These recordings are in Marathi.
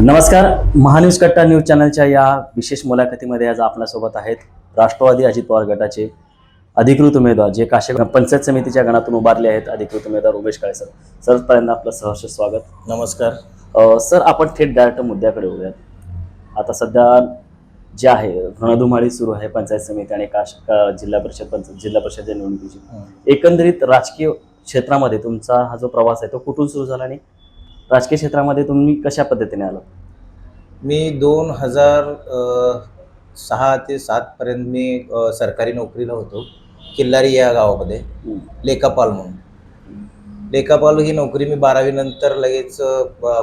नमस्कार महान्यूज कट्टा न्यूज चॅनलच्या या विशेष मुलाखतीमध्ये आज आपल्यासोबत आहेत राष्ट्रवादी अजित पवार गटाचे अधिकृत उमेदवार जे काशे पंचायत समितीच्या गणातून उभारले आहेत अधिकृत उमेदवार उमेश काळे सर. सर पहिल्यांदा आपलं सहर्ष स्वागत. नमस्कार. सर आपण थेट डायरेक्ट मुद्द्याकडे होऊयात आता सध्या जे आहे रणधुमाळी सुरू आहे पंचायत समिती आणि काश का- जिल्हा परिषद पंच जिल्हा परिषद निवडणुकीची. एकंदरीत राजकीय क्षेत्रामध्ये तुमचा हा जो प्रवास आहे तो कुठून सुरू झाला आणि राजकीय क्षेत्रामध्ये तुम्ही कशा पद्धतीने आला मी दोन हजार सहा ते सातपर्यंत मी सरकारी नोकरीला होतो. किल्लारी या गावामध्ये. लेखापाल म्हणून. लेखापाल ही नोकरी मी बारावी नंतर लगेच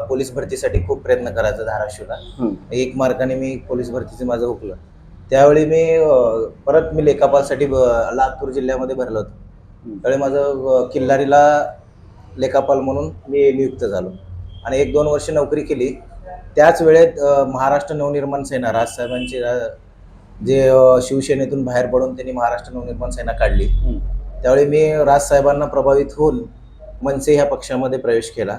पोलीस भरतीसाठी खूप प्रयत्न करायचा धाराशिवला. एक मार्काने मी पोलीस भरतीचं माझं हुकलं. त्यावेळी मी परत मी लेखापालसाठी लातूर जिल्ह्यामध्ये भरलं होतं. त्यावेळी माझं किल्लारीला लेखापाल म्हणून मी नियुक्त झालो. आणि एक दोन वर्ष नोकरी केली. त्याच वेळेत महाराष्ट्र नवनिर्माण सेना राजसाहेबांची जे शिवसेनेतून बाहेर पडून त्यांनी महाराष्ट्र नवनिर्माण सेना काढली. त्यावेळी मी राजसाहेबांना प्रभावित होऊन मनसे ह्या पक्षामध्ये प्रवेश केला.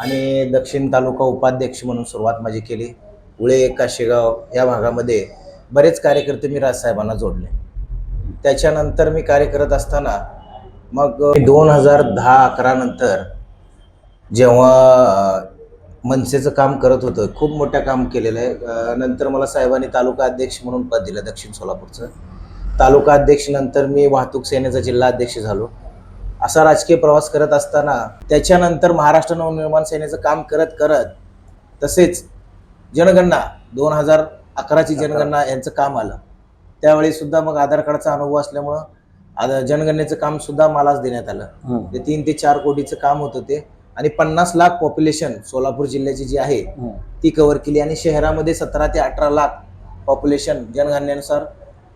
आणि दक्षिण तालुका उपाध्यक्ष म्हणून सुरुवात माझी केली. उळे काशेगाव या भागामध्ये बरेच कार्यकर्ते मी राजसाहेबांना जोडले. त्याच्यानंतर मी कार्य करत असताना मग दोन हजार दहा अकरा नंतर जेव्हा मनसेचं काम करत होतं खूप मोठं काम केलेलं आहे. नंतर मला साहेबांनी तालुका अध्यक्ष म्हणून पद दिलं दक्षिण सोलापूरचं. तालुका अध्यक्ष नंतर मी वाहतूक सेनेचा जिल्हा अध्यक्ष झालो. असा राजकीय प्रवास करत असताना त्याच्यानंतर महाराष्ट्र नवनिर्माण सेनेचं काम करत करत तसेच जनगणना दोन हजार अकराची जनगणना यांचं काम आलं. त्यावेळी सुद्धा मग आधार कार्डचा अनुभव असल्यामुळं जनगणनेचं काम सुद्धा मलाच देण्यात आलं. ते तीन ते चार कोटीचं काम होतं ते. आणि पन्नास लाख पॉप्युलेशन सोलापूर जिल्ह्याची जी आहे हम्म. ती कव्हर केली आणि शहरामध्ये सतरा ते अठरा लाख पॉप्युलेशन जनगणनेनुसार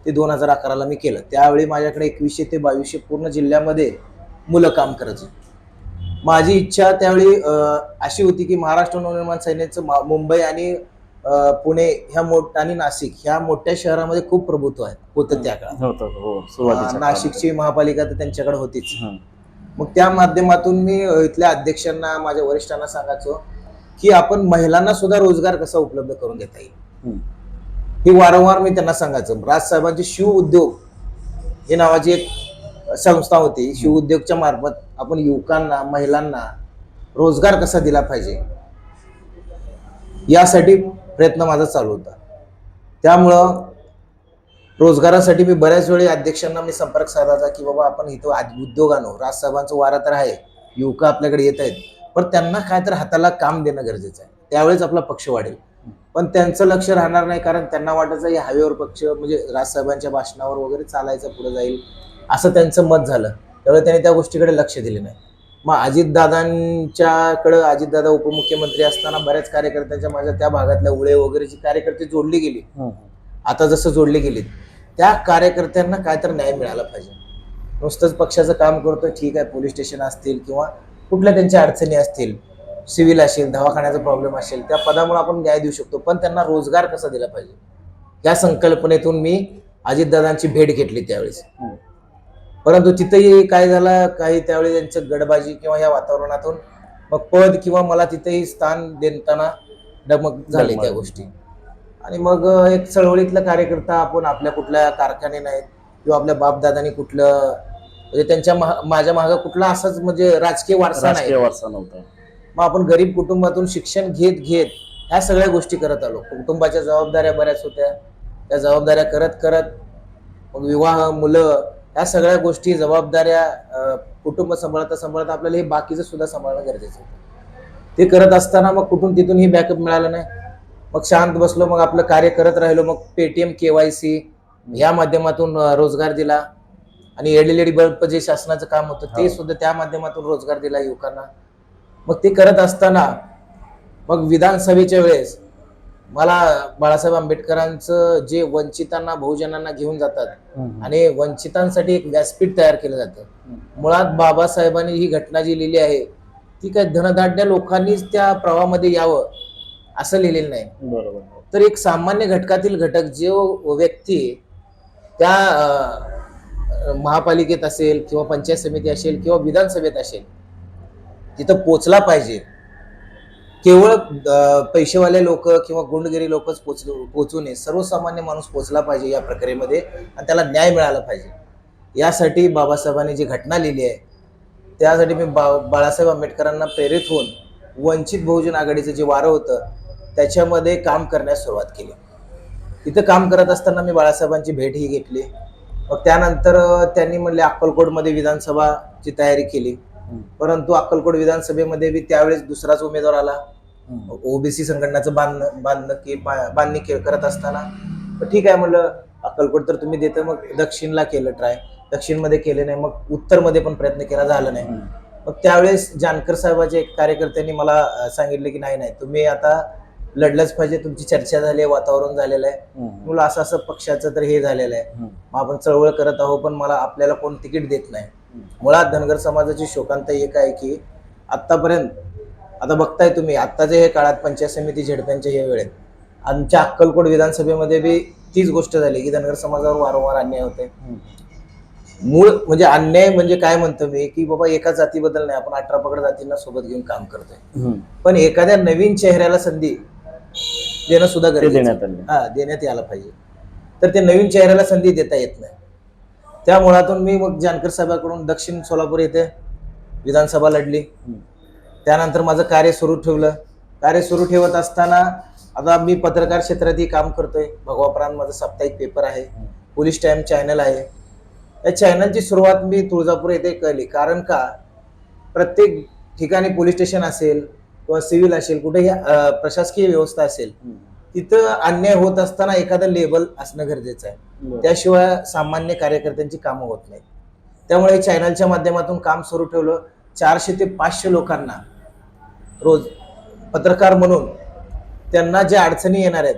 ते दोन हजार अकराला मी केलं. त्यावेळी माझ्याकडे एकवीसशे ते बावीसशे पूर्ण जिल्ह्यामध्ये मुलं काम करायची माझी इच्छा त्यावेळी अशी होती की महाराष्ट्र नवनिर्माण सेनेचं मा- मुंबई आणि पुणे ह्या मोठ आणि नाशिक ह्या मोठ्या शहरामध्ये खूप प्रभुत्व आहे. होतं त्या काळात हो नाशिकची महापालिका तर त्यांच्याकडे होतीच. मग त्या माध्यमातून मी इथल्या अध्यक्षांना माझ्या वरिष्ठांना सांगायचो की आपण महिलांना सुद्धा रोजगार कसा उपलब्ध करून देता येईल. ही वारंवार मी त्यांना सांगायचो. राजसाहेबांची शिव उद्योग ही नावाची एक संस्था होती. शिव उद्योगच्या मार्फत आपण युवकांना महिलांना रोजगार कसा दिला पाहिजे? यासाठी प्रयत्न माझा चालू होता. त्यामुळं रोजगारासाठी मी बऱ्याच वेळी अध्यक्षांना मी संपर्क साधायचा की बाबा आपण इथं आज उद्योग आणू राजसाहेबांचं वारा तर आहे युवक आपल्याकडे येत आहेत पण त्यांना काय तर हाताला काम देणं गरजेचं आहे. त्यावेळेस आपला पक्ष वाढेल. पण त्यांचं लक्ष राहणार नाही कारण त्यांना वाटायचं या हवेवर पक्ष म्हणजे राजसाहेबांच्या भाषणावर वगैरे चालायचं पुढे जाईल असं त्यांचं मत झालं. त्यामुळे त्यांनी त्या गोष्टीकडे लक्ष दिले नाही. मग अजितदादांच्याकडं अजितदादा उपमुख्यमंत्री असताना बऱ्याच कार्यकर्त्यांच्या माझ्या त्या भागातल्या उळे वगैरेची कार्यकर्ते जोडली गेली. आता जसं जोडले गेलेत. त्या कार्यकर्त्यांना काय तर न्याय मिळाला पाहिजे. नुसतंच पक्षाचं काम करतोय ठीक आहे पोलीस स्टेशन असतील किंवा कुठल्या त्यांच्या अडचणी असतील सिव्हिल असेल दवाखान्याचा प्रॉब्लेम असेल त्या पदामुळे आपण न्याय देऊ शकतो पण त्यांना रोजगार कसा दिला पाहिजे? या संकल्पनेतून मी अजितदादांची भेट घेतली त्यावेळेस. परंतु तिथेही काय झालं काही त्यावेळी त्यांचं गडबाजी किंवा या वातावरणातून मग पद किंवा मला तिथेही स्थान देताना डमक झाले त्या गोष्टी. आणि मग एक चळवळीतला कार्यकर्ता आपण आपल्या कुठल्या कारखाने नाहीत किंवा आपल्या बापदादानी कुठलं म्हणजे त्यांच्या माझ्या मागं कुठला असाच म्हणजे राजकीय वारसा नाही. राजकीय वारसा नव्हता. मग आपण गरीब कुटुंबातून शिक्षण घेत घेत ह्या सगळ्या गोष्टी करत आलो. कुटुंबाच्या जबाबदाऱ्या बऱ्याच होत्या. त्या जबाबदाऱ्या करत करत मग विवाह मुलं ह्या सगळ्या गोष्टी जबाबदाऱ्या कुटुंब सांभाळता सांभाळता आपल्याला हे बाकीचं सुद्धा सांभाळणं गरजेचं होतं. ते करत असताना मग कुठून तिथून ही बॅकअप मिळालं नाही. मग शांत बसलो मग आपलं कार्य करत राहिलो मग पेटीएम के वाय सी ह्या माध्यमातून रोजगार दिला आणि एलईडी बल्ब जे शासनाचं काम होतं ते. सुद्धा त्या माध्यमातून रोजगार दिला युवकांना मग ते करत असताना मग विधानसभेच्या वेळेस मला बाळासाहेब आंबेडकरांचं जे वंचितांना बहुजनांना घेऊन जातात. आणि वंचितांसाठी एक व्यासपीठ तयार केलं जातं मुळात बाबासाहेबांनी ही घटना जी लिहिली आहे ती काय धनदाढ्य लोकांनीच त्या प्रवाहामध्ये यावं असं लिहिलेलं नाही. बरोबर. तर एक सामान्य घटकातील घटक जो व्यक्ती त्या महापालिकेत असेल किंवा पंचायत समिती असेल किंवा विधानसभेत असेल तिथं पोचला पाहिजे. केवळ पैसेवाले लोक किंवा गुंडगिरी लोकच पोच पोचू नये. सर्वसामान्य माणूस पोचला पाहिजे या प्रक्रियेमध्ये आणि त्याला न्याय मिळाला पाहिजे. यासाठी बाबासाहेबांनी जी घटना लिहिली आहे त्यासाठी मी बा बाळासाहेब आंबेडकरांना प्रेरित होऊन वंचित बहुजन आघाडीचं जे वारं होतं त्याच्यामध्ये काम करण्यास सुरुवात केली. तिथं काम करत असताना मी बाळासाहेबांची भेटही घेतली. मग त्यानंतर त्यांनी म्हणले अक्कलकोटमध्ये विधानसभाची तयारी केली. परंतु अक्कलकोट विधानसभेमध्ये बी त्यावेळेस दुसराच उमेदवार आला. ओबीसी संघटनाचं बांधणं बांधणं की बांधणी करत असताना. ठीक आहे म्हणलं अक्कलकोट तर तुम्ही देतं मग दक्षिणला केलं ट्राय दक्षिणमध्ये केले नाही मग उत्तरमध्ये पण प्रयत्न केला झाला नाही. मग त्यावेळेस जानकर साहेबाच्या एक कार्यकर्त्यांनी मला सांगितलं की नाही नाही तुम्ही आता लढलंच पाहिजे. तुमची चर्चा झाली आहे वातावरण झालेलं आहे. मुलं असं असं पक्षाचं तर हे झालेलं आहे. मग आपण चळवळ करत आहोत पण मला आपल्याला कोण तिकीट देत नाही. मुळात धनगर समाजाची शोकांत एक आहे की आतापर्यंत आता बघताय तुम्ही आत्ताच्या हे काळात पंचायत समिती झेडप्यांच्या हे वेळेत आमच्या अक्कलकोट विधानसभेमध्ये बी तीच गोष्ट झाली की धनगर समाजावर वारंवार अन्याय होते मूळ म्हणजे अन्याय म्हणजे काय म्हणतो मी की बाबा एका जातीबद्दल नाही आपण अठरा पगड जातींना सोबत घेऊन काम करतोय. पण एखाद्या नवीन चेहऱ्याला संधी देणं सुद्धा. देण्यात आले. हा देण्यात यायला पाहिजे. तर ते नवीन चेहऱ्याला संधी देता येत नाही. त्या मुळातून मी मग जानकर साहेबांकडून दक्षिण सोलापूर येथे विधानसभा लढली. त्यानंतर माझं कार्य सुरू ठेवलं. कार्य सुरू ठेवत असताना आता मी पत्रकार क्षेत्रातही काम करतोय. भगवापरांत माझं साप्ताहिक पेपर आहे. पोलीस टाइम चॅनल आहे. या चॅनलची सुरुवात मी तुळजापूर येथे केली. कारण का? प्रत्येक ठिकाणी पोलीस स्टेशन असेल किंवा सिव्हिल असेल कुठेही प्रशासकीय व्यवस्था असेल तिथं अन्याय होत असताना एखादं लेबल असणं गरजेचं आहे. त्याशिवाय सामान्य कार्यकर्त्यांची कामं होत नाहीत. त्यामुळे चॅनलच्या माध्यमातून काम सुरू ठेवलं चारशे ते पाचशे लोकांना रोज पत्रकार म्हणून त्यांना ज्या अडचणी येणार आहेत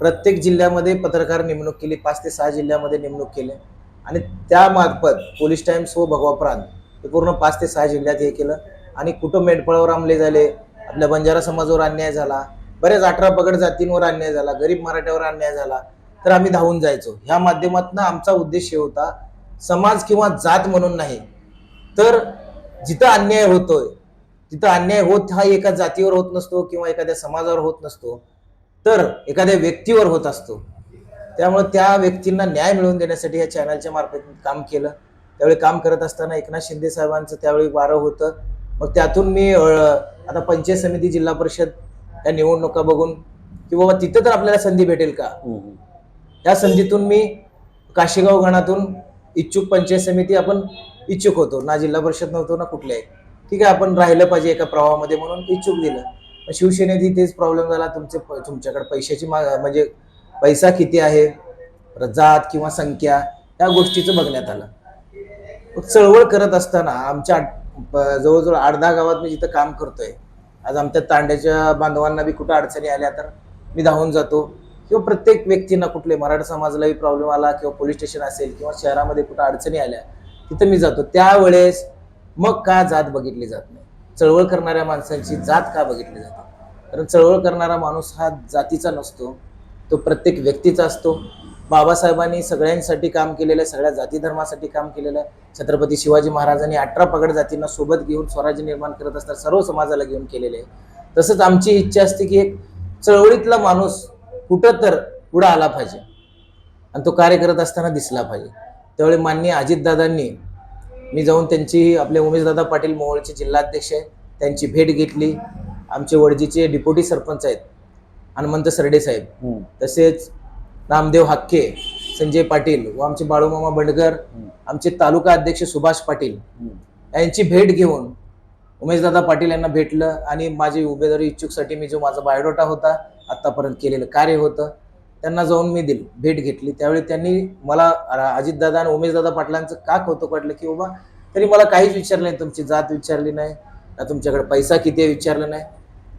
प्रत्येक जिल्ह्यामध्ये पत्रकार नेमणूक केली पाच ते सहा जिल्ह्यामध्ये नेमणूक केली आणि त्यामार्फत पोलीस टाइम्स व भगवा प्रांत हे पूर्ण पाच ते सहा जिल्ह्यात हे केलं आणि कुठं मेंढपाळावर आमले झाले आपल्या बंजारा समाजावर अन्याय झाला बरेच अठरा पगड जातींवर अन्याय झाला गरीब मराठ्यावर अन्याय झाला तर आम्ही धावून जायचो. ह्या माध्यमातून आमचा उद्देश हे होता समाज किंवा जात म्हणून नाही तर जिथं अन्याय होतोय तिथं अन्याय होत हा एका जातीवर होत नसतो किंवा एखाद्या समाजावर होत नसतो तर एखाद्या व्यक्तीवर होत असतो. त्यामुळे त्या व्यक्तींना न्याय मिळवून देण्यासाठी या चॅनलच्या मार्फत काम केलं. त्यावेळी काम करत असताना एकनाथ शिंदे साहेबांचं त्यावेळी वारं होतं. मग त्यातून मी आता पंचायत समिती जिल्हा परिषद या निवडणुका बघून की बाबा तिथं तर आपल्याला संधी भेटेल का? या संधीतून मी काशीगाव गणातून इच्छुक पंचायत समिती आपण इच्छुक होतो. ना जिल्हा परिषद नव्हतो ना कुठल्याही. ठीक आहे आपण राहिलं पाहिजे एका प्रवाहामध्ये म्हणून इच्छुक दिलं. शिवसेनेतही तेच प्रॉब्लेम झाला. तुमचे तुमच्याकडे पैशाची मा म्हणजे पैसा किती आहे? जात किंवा संख्या या गोष्टीचं बघण्यात आलं. मग चळवळ करत असताना आमच्या जवळजवळ आठ दहा गावात मी जिथं काम करतोय. आज आमच्या तांड्याच्या बांधवांना बी कुठं अडचणी आल्या तर मी धावून जातो. किंवा प्रत्येक व्यक्तींना कुठले मराठा समाजालाही प्रॉब्लेम आला किंवा पोलीस स्टेशन असेल किंवा शहरामध्ये कुठं अडचणी आल्या तिथं मी जातो. त्यावेळेस मग का जात बघितली जात नाही? चळवळ करणाऱ्या माणसांची जात का बघितली जाते कारण चळवळ करणारा माणूस हा जातीचा नसतो. तो प्रत्येक व्यक्तीचा असतो. बाबासाहेबांनी सगळ्यांसाठी काम केलेलं आहे सगळ्या जाती धर्मासाठी काम केलेलं. आहे छत्रपती शिवाजी महाराजांनी अठरा पगड जातींना सोबत घेऊन स्वराज्य निर्माण करत असताना सर्व समाजाला घेऊन केलेले. आहे तसंच आमची इच्छा असते की एक चळवळीतला माणूस कुठं तर पुढं आला पाहिजे आणि तो कार्य करत असताना दिसला पाहिजे. त्यावेळी माननीय अजितदादांनी मी जाऊन त्यांची आपले उमेशदादा पाटील मोहोळचे जिल्हाध्यक्ष आहे त्यांची भेट घेतली. आमचे वडजीचे डिप्युटी सरपंच आहेत हनुमंत सरडे साहेब. तसेच नामदेव हाक्के संजय पाटील व आमचे बाळूमामा बंडकर आमचे तालुका अध्यक्ष सुभाष पाटील यांची भेट घेऊन उमेशदादा पाटील यांना भेटलं आणि माझी उमेदवारी इच्छुकसाठी मी जो माझा बायोडोटा होता आतापर्यंत केलेलं कार्य होतं त्यांना जाऊन मी दिलं भेट घेतली. त्यावेळी त्यांनी मला अजितदादा आणि उमेशदादा पाटलांचं का कौतुक वाटलं की बाबा तरी मला काहीच विचारलं नाही तुमची जात विचारली नाही ना तुमच्याकडे पैसा किती आहे विचारलं नाही.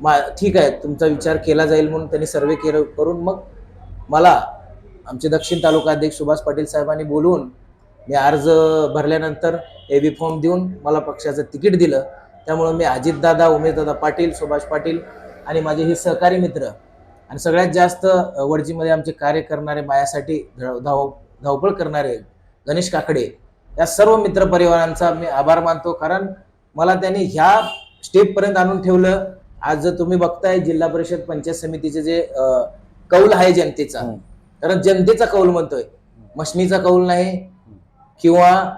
मा ठीक आहे तुमचा विचार केला जाईल म्हणून त्यांनी सर्वे केलं करून मग मला आमचे दक्षिण तालुका अध्यक्ष सुभाष पाटील साहेबांनी बोलवून मी अर्ज भरल्यानंतर ए बी फॉर्म देऊन मला पक्षाचं तिकीट दिलं. त्यामुळं मी अजितदादा उमेशदादा पाटील सुभाष पाटील आणि माझे हे सहकारी मित्र आणि सगळ्यात जास्त वडजीमध्ये आमचे कार्य करणारे माझ्यासाठी धाव धाव- धावपळ करणारे गणेश काकडे या सर्व मित्रपरिवारांचा मी आभार मानतो. कारण मला त्यांनी ह्या स्टेपपर्यंत आणून ठेवलं. आज जर तुम्ही बघताय जिल्हा परिषद पंचायत समितीचे जे कौल आहे जनतेचा. कारण जनतेचा कौल म्हणतोय. मशनीचा कौल नाही किंवा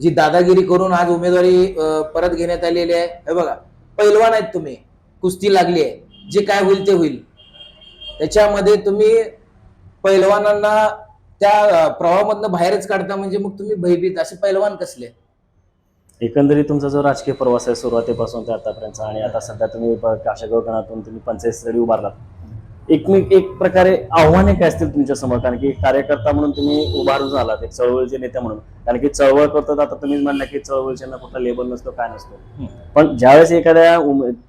जी दादागिरी करून आज उमेदवारी परत घेण्यात आलेली आहे. हे बघा पैलवान आहेत तुम्ही. कुस्ती लागली आहे. जे काय होईल ते होईल. त्याच्यामध्ये तुम्ही पैलवानांना त्या प्रवाहामधनं बाहेरच काढता म्हणजे मग तुम्ही भयभीत. असे पैलवान कसले? एकंदरीत तुमचा जो राजकीय प्रवास आहे सुरुवातीपासून ते आतापर्यंतचा आणि आता सध्या तुम्ही प- काशेगाव गणातून तुम्ही पंचायत स्थळी उभारलात. एक एक प्रकारे आव्हाने काय असतील तुमच्यासमोर? कारण की कार्यकर्ता म्हणून तुम्ही उभारून आलात एक चळवळीचे नेते म्हणून. कारण की चळवळ करतात आता तुम्हीच म्हणला की चळवळीच्या कुठला लेबल नसतो काय नसतो. पण ज्यावेळेस एखाद्या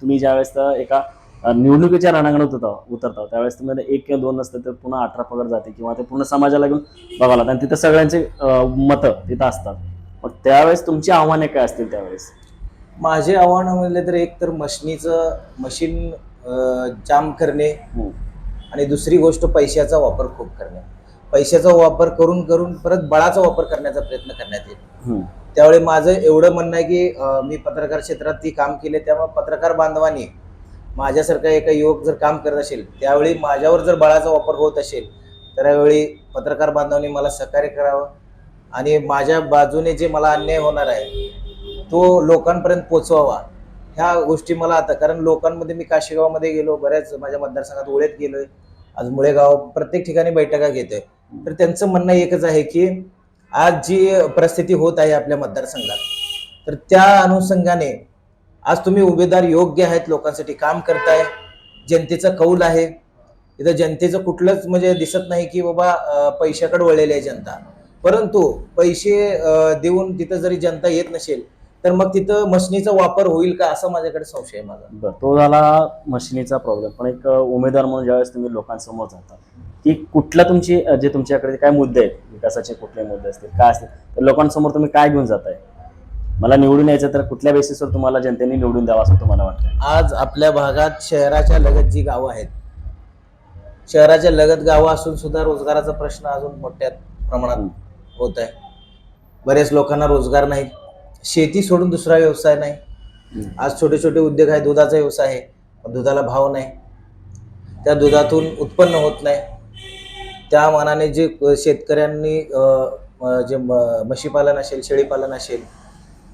तुम्ही ज्यावेळेस एका निवडणुकीच्या रणांगणात उतरता उतरता त्यावेळेस तुम्ही एक किंवा दोन नसतं तर पुन्हा अठरा पगार जाते किंवा ते पूर्ण समाजाला घेऊन बघायला आणि तिथं सगळ्यांचे मतं तिथं असतात. पण त्यावेळेस तुमची आव्हाने काय असतील त्यावेळेस? माझे आव्हान म्हणले तर एक तर मशनीचं मशीन जाम करणे. आणि दुसरी गोष्ट पैशाचा वापर खूप करणे. पैशाचा वापर करून करून परत बळाचा वापर करण्याचा प्रयत्न करण्यात येईल. त्यावेळी माझं एवढं म्हणणं आहे की मी पत्रकार क्षेत्रात ती काम केले त्यामुळे पत्रकार बांधवांनी माझ्यासारखा एका युवक जर काम करत असेल त्यावेळी माझ्यावर जर बळाचा वापर होत असेल तर यावेळी पत्रकार बांधवांनी मला सहकार्य करावं. आणि माझ्या बाजूने जे मला अन्याय होणार आहे तो लोकांपर्यंत पोचवावा. ह्या गोष्टी मला आता कारण लोकांमध्ये मी काशीगावमध्ये गेलो बऱ्याच माझ्या मतदारसंघात ओळेत गेलोय. आज मुळेगाव प्रत्येक ठिकाणी बैठका घेतोय. तर त्यांचं म्हणणं एकच आहे की आज जी परिस्थिती होत आहे आपल्या मतदारसंघात तर त्या अनुषंगाने आज तुम्ही उमेदवार योग्य आहेत लोकांसाठी काम करताय जनतेचा कौल आहे. इथं जनतेचं कुठलंच म्हणजे दिसत नाही की बाबा पैशाकडे वळलेली आहे जनता. परंतु पैसे देऊन तिथं जरी जनता येत नसेल तर मग तिथं मशनीचा वापर होईल का? असा माझ्याकडे संशय आहे माझा. बरं तो झाला मशिनीचा प्रॉब्लेम पण एक उमेदवार म्हणून ज्यावेळेस तुम्ही लोकांसमोर जाता की कुठला तुमची जे तुमच्याकडे काय मुद्दे आहेत विकासाचे कुठले मुद्दे असतील काय असतील तर लोकांसमोर तुम्ही काय घेऊन जाताय? मला निवडून यायचं तर कुठल्या बेसिसवर तुम्हाला जनतेने निवडून द्यावं असं तुम्हाला वाटतं आज आपल्या भागात शहराच्या लगत जी गावं आहेत शहराच्या लगत गावं असून सुद्धा रोजगाराचा प्रश्न अजून मोठ्या प्रमाणात. होत आहे बरेच लोकांना रोजगार नाही. शेती सोडून दुसरा व्यवसाय नाही. आज छोटे छोटे उद्योग आहे दुधाचा व्यवसाय आहे दुधाला भाव नाही. त्या दुधातून उत्पन्न होत नाही. त्या मानाने जे शेतकऱ्यांनी जे म्हशीपालन असेल शेळीपालन असेल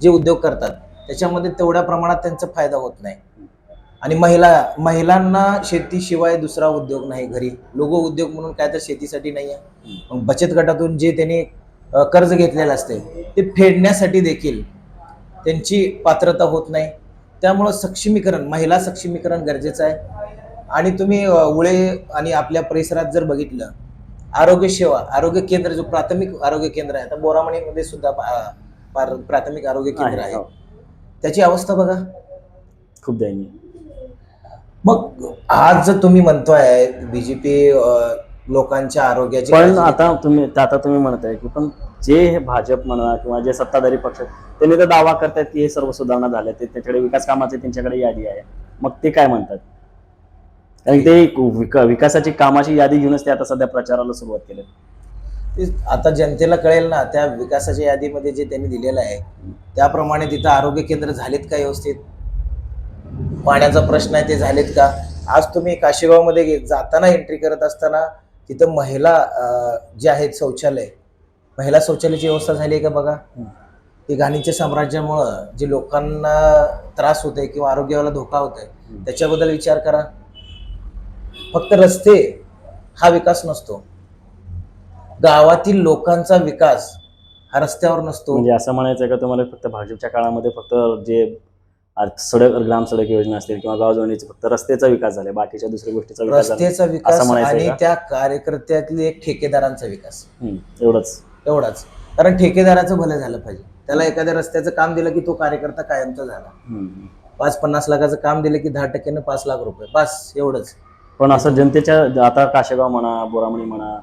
जे उद्योग करतात त्याच्यामध्ये तेवढ्या प्रमाणात त्यांचा फायदा होत नाही. आणि महिला महिलांना शेतीशिवाय दुसरा उद्योग नाही घरी. लोगो उद्योग म्हणून काय तर शेतीसाठी नाही आहे मग बचत गटातून जे त्यांनी कर्ज घेतलेलं असते ते फेडण्यासाठी देखील त्यांची पात्रता होत नाही त्यामुळं सक्षमीकरण महिला सक्षमीकरण गरजेचं आहे आणि तुम्ही उळे आणि आपल्या परिसरात जर बघितलं आरोग्य सेवा आरोग्य केंद्र जो प्राथमिक आरोग्य केंद्र आहे आता बोरामणीमध्ये सुद्धा प्राथमिक आरोग्य केंद्र आहे, हो. त्याची अवस्था बघा खूप दयनीय मग आज जर तुम्ही म्हणतोय बीजेपी लोकांच्या आरोग्याची पण. आता तुम्ही आता तुम्ही म्हणताय की पण जे हे भाजप म्हणा किंवा जे सत्ताधारी पक्ष त्यांनी तर दावा करतात की हे सर्व सुधारणा झाल्या ते त्याच्याकडे विकास कामाचे त्यांच्याकडे यादी आहे. मग ते काय म्हणतात? कारण ते विका- विकासाची कामाची यादी घेऊनच ते आता सध्या प्रचाराला सुरुवात केली आता जनतेला कळेल ना त्या विकासाच्या यादीमध्ये जे त्यांनी दिलेलं आहे त्याप्रमाणे तिथं आरोग्य केंद्र झालेत का व्यवस्थित? पाण्याचा प्रश्न आहे ते झालेत का? आज तुम्ही काशीगावमध्ये जाताना एंट्री करत असताना तिथं महिला जे आहेत शौचालय महिला शौचालयाची व्यवस्था झाली आहे का बघा. ती घाणीच्या साम्राज्यामुळं जे लोकांना त्रास होतोय किंवा आरोग्याला धोका होतोय हम्म. त्याच्याबद्दल विचार करा. फक्त रस्ते हा विकास नसतो. गावातील लोकांचा विकास हा रस्त्यावर नसतो. म्हणजे असं म्हणायचं का तुम्हाला फक्त भाजपच्या काळामध्ये फक्त जे सडक ग्राम सडक योजना असतील किंवा गाव जोडणीचे फक्त रस्त्याचा विकास झाला बाकीच्या दुसऱ्या गोष्टीचा विकास रस्त्याचा विकास आणि? त्या कार्यकर्त्यातले एक ठेकेदारांचा विकास. एवढंच. एवढाच. कारण ठेकेदाराचं भलं झालं पाहिजे. त्याला एखाद्या रस्त्याचं काम दिलं की तो कार्यकर्ता कायमचा झाला. पाच पन्नास लाखाचं काम दिलं की दहा टक्क्यानं पाच लाख रुपये. बस एवढंच. पण असं जनतेच्या आता काशेगाव म्हणा बोरामणी म्हणा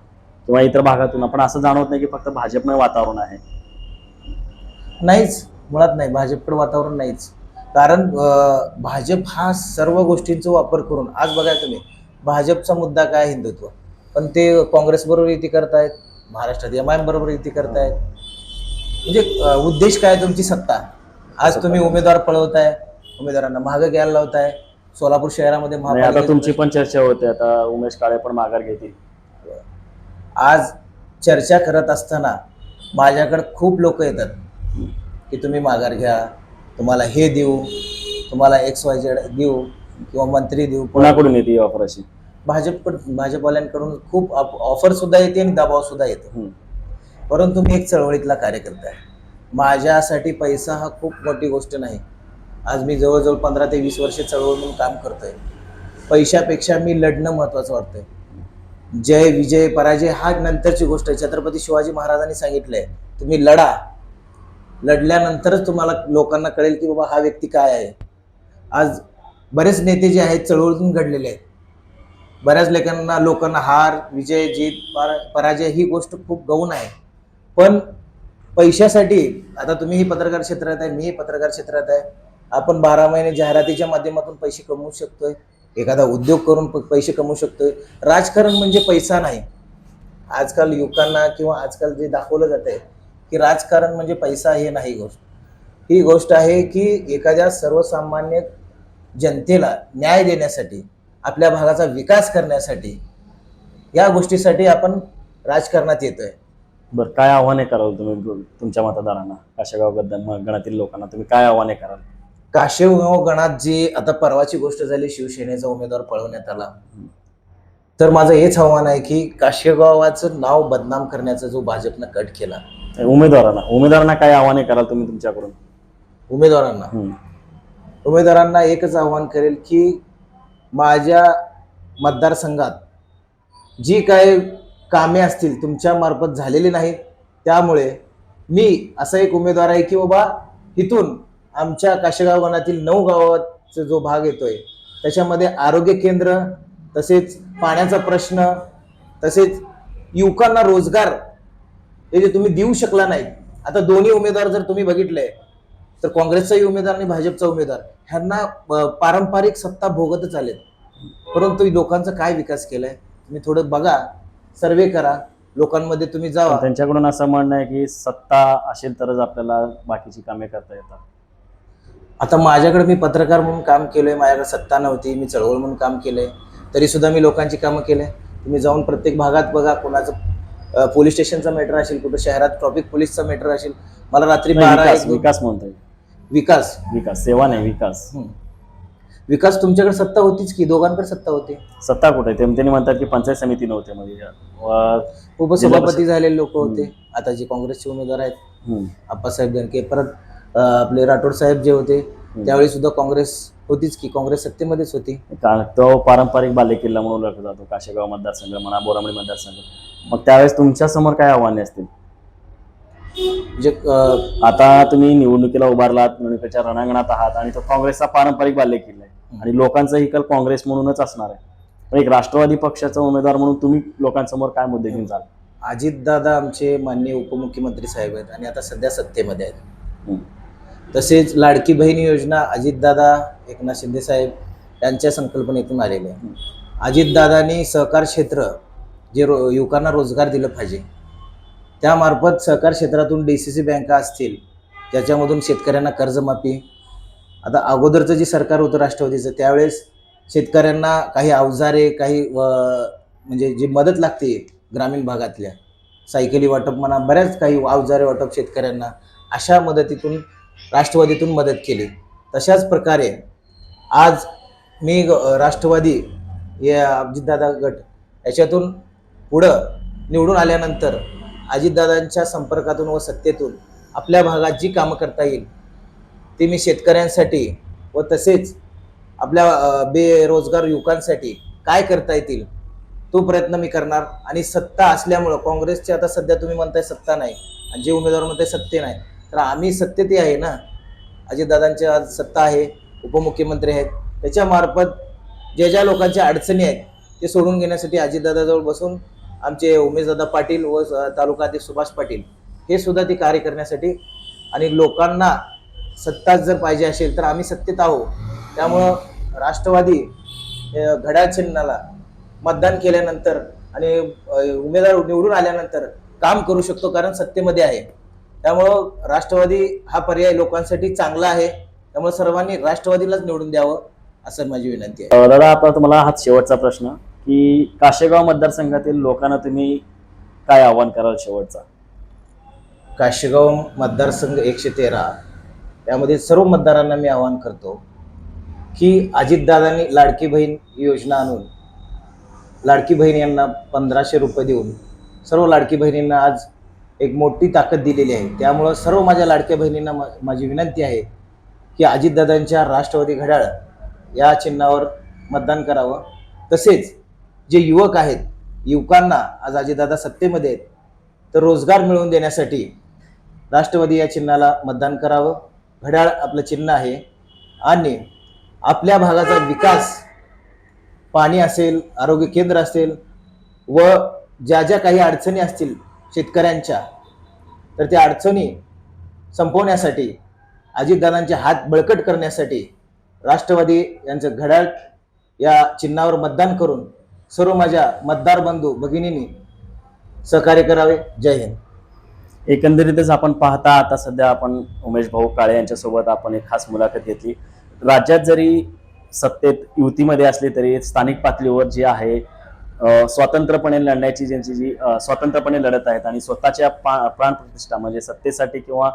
किंवा इतर भागातून आपण असं जाणवत नाही की फक्त भाजपमय वातावरण आहे. नाहीच. मुळात नाही. भाजपकडे वातावरण नाहीच. कारण भाजप हा सर्व गोष्टींचा वापर करून आज बघा तुम्ही भाजपचा मुद्दा काय हिंदुत्व? पण ते काँग्रेस बरोबर युती करतायत. महाराष्ट्रात एम आय बरोबर युती करतायत. म्हणजे उद्देश काय तुमची? सत्ता. आज तुम्ही उमेदवार पळवताय उमेदवारांना मागं घ्यायला लावताय. सोलापूर शहरामध्ये आता तुमची पण चर्चा होते. आता उमेश काळे पण माघार घेतील. आज चर्चा करत असताना माझ्याकडे खूप लोक येतात की तुम्ही माघार घ्या तुम्हाला हे देऊ तुम्हाला एक्स वाय झेड देऊ किंवा मंत्री देऊ. कुणाकडून येते ऑफर अशी? भाजप भाजपवाल्यांकडून खूप ऑफर सुद्धा येते आणि दबाव सुद्धा येतो. परंतु मी एक चळवळीतला कार्यकर्ता आहे. माझ्यासाठी पैसा हा खूप मोठी गोष्ट नाही. आज मी जवळजवळ पंधरा ते वीस वर्ष चळवळ म्हणून काम करतोय. पैशापेक्षा मी लढणं महत्वाचं वाटतंय. जय विजय पराजय हा नंतरची गोष्ट आहे. छत्रपती शिवाजी महाराजांनी सांगितलंय तुम्ही लढा. लढल्यानंतरच तुम्हाला लोकांना कळेल की बाबा हा व्यक्ती काय आहे. आज बरेच नेते जे आहेत चळवळीतून घडलेले आहेत. बऱ्याच लेखांना लोकांना हार विजय जीत परा- पराजय ही गोष्ट खूप गौण आहे. पण पैशासाठी आता तुम्ही ही पत्रकार क्षेत्रात आहे मीही पत्रकार क्षेत्रात आहे आपण बारा महिने जाहिरातीच्या माध्यमातून पैसे कमवू शकतोय एखादा उद्योग करून प- पैसे कमवू शकतोय. राजकारण म्हणजे पैसा नाही. आजकाल युवकांना किंवा आजकाल जे दाखवलं जात आहे की राजकारण म्हणजे पैसा हे नाही गोष्ट. ही गोष्ट आहे की एखाद्या सर्वसामान्य जनतेला न्याय देण्यासाठी आपल्या भागाचा विकास करण्यासाठी या गोष्टीसाठी आपण राजकारणात येतोय. बरं काय आव्हाने कराल तुम्ही तुमच्या मतदारांना? काशेगाव गणातील लोकांना तुम्ही काय आव्हाने कराल? काशेगाव गणात जी आता परवाची गोष्ट झाली शिवसेनेचा उमेदवार पळवण्यात आला. तर माझं हेच आव्हान आहे की काशेगावाचं नाव बदनाम करण्याचा जो भाजपनं कट केला. उमेदवारांना उमेदवारांना काय आव्हाने कराल तुम्ही तुमच्याकडून? उमेदवारांना. उमेदवारांना एकच आव्हान करेल की माझ्या मतदारसंघात जी काही कामे असतील तुमच्यामार्फत झालेली नाहीत त्यामुळे मी असा एक उमेदवार आहे की बाबा इथून आमच्या काशेगाव गणातील नऊ गावाचा जो भाग येतोय त्याच्यामध्ये आरोग्य केंद्र तसेच पाण्याचा प्रश्न तसेच युवकांना रोजगार हे जे तुम्ही देऊ शकला नाही आता दोन्ही उमेदवार जर तुम्ही बघितले तर काँग्रेसचाही उमेदवार आणि भाजपचा उमेदवार ह्यांना पारंपरिक सत्ता भोगतच आलेत. परंतु लोकांचा काय विकास केलाय? तुम्ही थोडं बघा सर्वे करा लोकांमध्ये तुम्ही जावा. पण त्यांच्याकडून असं म्हणणं आहे की सत्ता असेल तरच आपल्याला बाकीची कामे करता येतात. आता माझ्याकडे मी पत्रकार म्हणून काम केलंय माझ्याकडे सत्ता नव्हती मी चळवळ म्हणून काम केलंय तरी सुद्धा मी लोकांची कामं केले तुम्ही जाऊन प्रत्येक भागात बघा कोणाचं पोलीस स्टेशनचा मॅटर असेल कुठं शहरात ट्रॉफिक पोलीसचा मॅटर असेल मला रात्री बारा विकास विकास म्हणतोय. विकास. विकास सेवा नाही विकास. विकास तुमच्याकडे सत्ता होतीच की? दोघांकडे सत्ता होती? सत्ता कुठे? ते त्यांनी म्हणतात की पंचायत समिती नव्हते म्हणजे. व- उपसभापती झालेले लोक होते. आता जे काँग्रेसचे उमेदवार आहेत. आप्पासाहेब दणके परत अं, आपले राठोड साहेब जे होते त्यावेळी सुद्धा काँग्रेस होतीच की? काँग्रेस सत्तेमध्येच होती. कारण तो पारंपरिक बालेकिल्ला म्हणून ओळखला जातो. काशेगाव मतदारसंघ म्हणा बोरामणी मतदारसंघ. मग त्यावेळेस तुमच्यासमोर काय आव्हाने असतील? अं, आता तुम्ही निवडणुकीला उभारलात निवडणुकीच्या रणांगणात आहात आणि तो काँग्रेसचा पारंपरिक बालेकिल्ला आहे. आणि लोकांचाही कल काँग्रेस म्हणूनच असणार आहे. पण एक राष्ट्रवादी पक्षाचा उमेदवार म्हणून तुम्ही लोकांसमोर काय मुद्दे घेऊन जाल? अजितदादा आमचे माननीय उपमुख्यमंत्री साहेब आहेत आणि आता सध्या सत्तेमध्ये आहेत. तसेच लाडकी बहीण योजना अजितदादा एकनाथ शिंदे साहेब यांच्या संकल्पनेतून आलेली आहे. अजितदादांनी सहकार क्षेत्र जे रो युवकांना रोजगार दिलं पाहिजे. त्यामार्फत सहकार क्षेत्रातून डी सी सी बँका असतील ज्याच्यामधून शेतकऱ्यांना कर्जमाफी. आता अगोदरचं जे सरकार होतं राष्ट्रवादीचं त्यावेळेस शेतकऱ्यांना काही अवजारे काही व- म्हणजे जी मदत लागते ग्रामीण भागातल्या सायकली वाटप म्हणा बऱ्याच काही अवजारे वाटप शेतकऱ्यांना अशा मदतीतून राष्ट्रवादीतून मदत केली. तशाच प्रकारे आज मी ग- राष्ट्रवादी या अभिजितदादा गट याच्यातून पुढं निवडून आल्यानंतर अजितदादांच्या संपर्कातून व सत्तेतून आपल्या भागात जी कामं करता येईल ती मी शेतकऱ्यांसाठी व तसेच आपल्या बेरोजगार युवकांसाठी काय करता येतील तो प्रयत्न मी करणार. आणि सत्ता असल्यामुळं काँग्रेसची आता सध्या तुम्ही म्हणताय सत्ता नाही आणि जे उमेदवार म्हणताय सत्ते नाही तर आम्ही सत्तेतही आहे ना? अजितदादांची आज सत्ता आहे उपमुख्यमंत्री आहेत. त्याच्यामार्फत ज्या ज्या लोकांच्या अडचणी आहेत ते सोडून घेण्यासाठी अजितदादाजवळ बसून आमचे उमेशदादा पाटील व तालुकातील तालुका अध्यक्ष सुभाष पाटील हे सुद्धा ते कार्य करण्यासाठी आणि लोकांना सत्ताच जर पाहिजे असेल तर आम्ही सत्तेत आहोत. त्यामुळं राष्ट्रवादी घड्याळ चिन्हाला मतदान केल्यानंतर आणि उमेदवार निवडून आल्यानंतर काम करू शकतो कारण सत्तेमध्ये आहे. त्यामुळं राष्ट्रवादी हा पर्याय लोकांसाठी चांगला आहे. त्यामुळे सर्वांनी राष्ट्रवादीलाच निवडून द्यावं असं माझी विनंती आहे. दादा आता तुम्हाला हा शेवटचा प्रश्न. की काशेगाव मतदारसंघातील लोकांना तुम्ही काय आव्हान कराल शेवटचा? काशेगाव मतदारसंघ एकशे तेरा यामध्ये सर्व मतदारांना मी आवाहन करतो की अजितदादांनी लाडकी बहीण योजना आणून लाडकी बहीण यांना पंधराशे रुपये देऊन सर्व लाडकी बहिणींना आज एक मोठी ताकद दिलेली आहे. त्यामुळं सर्व माझ्या लाडक्या बहिणींना मा- माझी विनंती आहे की अजितदादांच्या राष्ट्रवादी घड्याळ या चिन्हावर मतदान करावं. तसेच जे युवक आहेत युवकांना आज अजितदादा सत्तेमध्ये आहेत तर रोजगार मिळवून देण्यासाठी राष्ट्रवादी या चिन्हाला मतदान करावं. घड्याळ आपलं चिन्ह आहे. आणि आपल्या भागाचा विकास पाणी असेल आरोग्य केंद्र असेल व ज्या ज्या काही अडचणी असतील शेतकऱ्यांच्या तर त्या अडचणी संपवण्यासाठी अजितदादांचे हात बळकट करण्यासाठी राष्ट्रवादी यांचं घड्याळ या चिन्हावर मतदान करून सर्व माझ्या मतदार बंधू भगिनींनी सहकार्य करावे. जय हिंद. एकंदरीतच आपण पाहता आता सध्या आपण उमेश भाऊ काळे यांच्यासोबत आपण एक खास मुलाखत घेतली. राज्यात जरी सत्तेत युतीमध्ये असली तरी स्थानिक पातळीवर जे आहे स्वतंत्रपणे लढण्याची ज्यांची जी स्वतंत्रपणे लढत आहेत आणि स्वतःच्या पा- प्राणप्रतिष्ठा म्हणजे सत्तेसाठी किंवा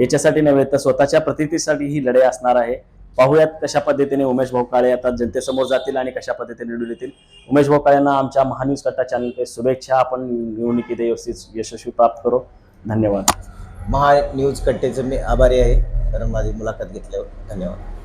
याच्यासाठी नव्हे तर स्वतःच्या प्रतिष्ठेसाठी ही लढाई असणार आहे. पाहूयात कशा पद्धतीने उमेश भाऊ काळे आता जनतेसमोर जातील आणि कशा पद्धतीने निवडून येतील. उमेश भाऊ काळेंना आमच्या महान्यूज कट्टा चॅनल पे शुभेच्छा. आपण निवडणुकीत व्यवस्थित यशस्वी प्राप्त करू. धन्यवाद. महा न्यूज कट्टेचं मी आभारी आहे. कारण माझी मुलाखत घेतल्यावर धन्यवाद.